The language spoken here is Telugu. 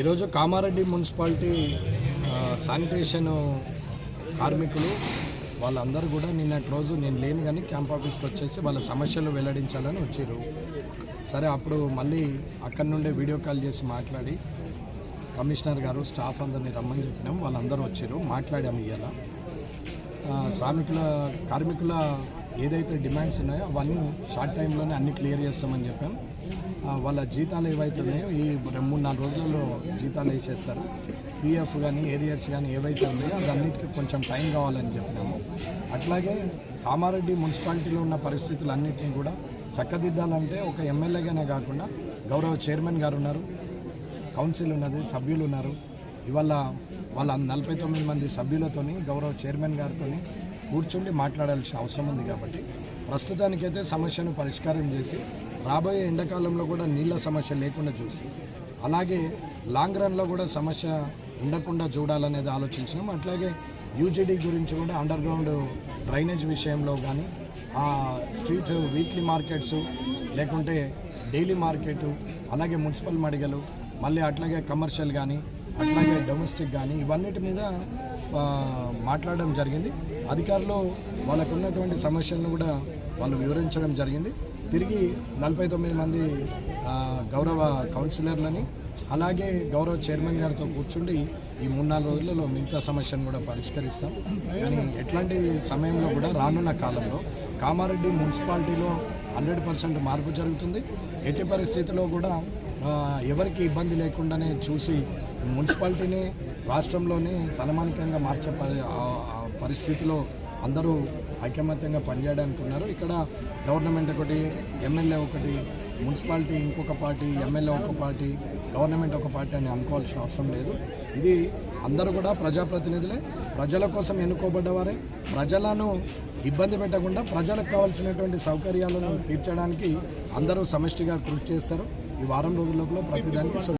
ఈరోజు కామారెడ్డి మున్సిపాలిటీ శానిటేషన్ కార్మికులు వాళ్ళందరూ కూడా నిన్నటి రోజు నేను లేను కానీ క్యాంప్ ఆఫీస్కి వచ్చేసి వాళ్ళ సమస్యలు వెల్లడించాలని వచ్చారు. సరే అప్పుడు మళ్ళీ అక్కడి నుండే వీడియో కాల్ చేసి మాట్లాడి కమిషనర్ గారు స్టాఫ్ అందరినీ రమ్మని చెప్పినాం. వాళ్ళందరూ వచ్చారు మాట్లాడాము ఇవాళ శ్రామికుల కార్మికుల ఏదైతే డిమాండ్స్ ఉన్నాయో అవన్నీ షార్ట్ టైంలోనే అన్ని క్లియర్ చేస్తామని చెప్పాం. వాళ్ళ జీతాలు ఏవైతే ఉన్నాయో ఈ రెండు మూడు నాలుగు రోజులలో జీతాలు వేసేస్తారు. పిఎఫ్ కానీ ఏరియర్స్ కానీ ఏవైతే ఉన్నాయో అదన్నిటికీ కొంచెం టైం కావాలని చెప్పినాము. అట్లాగే కామారెడ్డి మున్సిపాలిటీలో ఉన్న పరిస్థితులు అన్నింటినీ కూడా చక్కదిద్దాలంటే ఒక ఎమ్మెల్యేగానే కాకుండా గౌరవ చైర్మన్ గారు ఉన్నారు కౌన్సిల్ ఉన్నది సభ్యులు ఉన్నారు. ఇవాళ వాళ్ళ నలభై తొమ్మిది మంది సభ్యులతోని గౌరవ చైర్మన్ గారితో కూర్చుండి మాట్లాడాల్సిన అవసరం ఉంది కాబట్టి ప్రస్తుతానికైతే సమస్యను పరిష్కారం చేసి రాబోయే ఎండాకాలంలో కూడా నీళ్ళ సమస్య లేకుండా చూసి అలాగే లాంగ్ రన్లో కూడా సమస్య ఉండకుండా చూడాలనేది ఆలోచించినాం. అట్లాగే యూజీడీ గురించి కూడా అండర్ గ్రౌండ్ డ్రైనేజ్ విషయంలో కానీ ఆ స్ట్రీట్ వీక్లీ మార్కెట్స్ లేకుంటే డైలీ మార్కెట్ అలాగే మున్సిపల్ మడిగలు మళ్ళీ అట్లాగే కమర్షియల్ కానీ అట్లాగే డొమెస్టిక్ కానీ ఇవన్నిటి మీద మాట్లాడడం జరిగింది. అధికారులు వాళ్ళకు ఉన్నటువంటి సమస్యలను కూడా వాళ్ళు వివరించడం జరిగింది. తిరిగి నలభై తొమ్మిది మంది గౌరవ కౌన్సిలర్లని అలాగే గౌరవ చైర్మన్ గారితో కూర్చుండి ఈ మూడు నాలుగు రోజులలో మిగతా సమస్యను కూడా పరిష్కరిస్తాం. కానీ ఎట్లాంటి సమయంలో కూడా రానున్న కాలంలో కామారెడ్డి మున్సిపాలిటీలో హండ్రెడ్ పర్సెంట్ మార్పు జరుగుతుంది. ఎట్టి పరిస్థితిలో కూడా ఎవరికి ఇబ్బంది లేకుండానే చూసి మున్సిపాలిటీని రాష్ట్రంలోనే తలమానికంగా మార్చే పరిస్థితిలో అందరూ ఐకమత్యంగా పనిచేయడానికి ఉన్నారు. ఇక్కడ గవర్నమెంట్ ఒకటి ఎమ్మెల్యే ఒకటి మున్సిపాలిటీ ఇంకొక పార్టీ ఎమ్మెల్యే ఒక పార్టీ గవర్నమెంట్ ఒక పార్టీ అని అనుకోవాల్సిన అవసరం లేదు. ఇది అందరూ కూడా ప్రజాప్రతినిధులే. ప్రజల కోసం ఎన్నుకోబడ్డవారే. ప్రజలను ఇబ్బంది పెట్టకుండా ప్రజలకు కావాల్సినటువంటి సౌకర్యాలను తీర్చడానికి అందరూ సమష్టిగా కృషి చేస్తారు. ఈ వారం రోజుల లోపల ప్రతిదానికి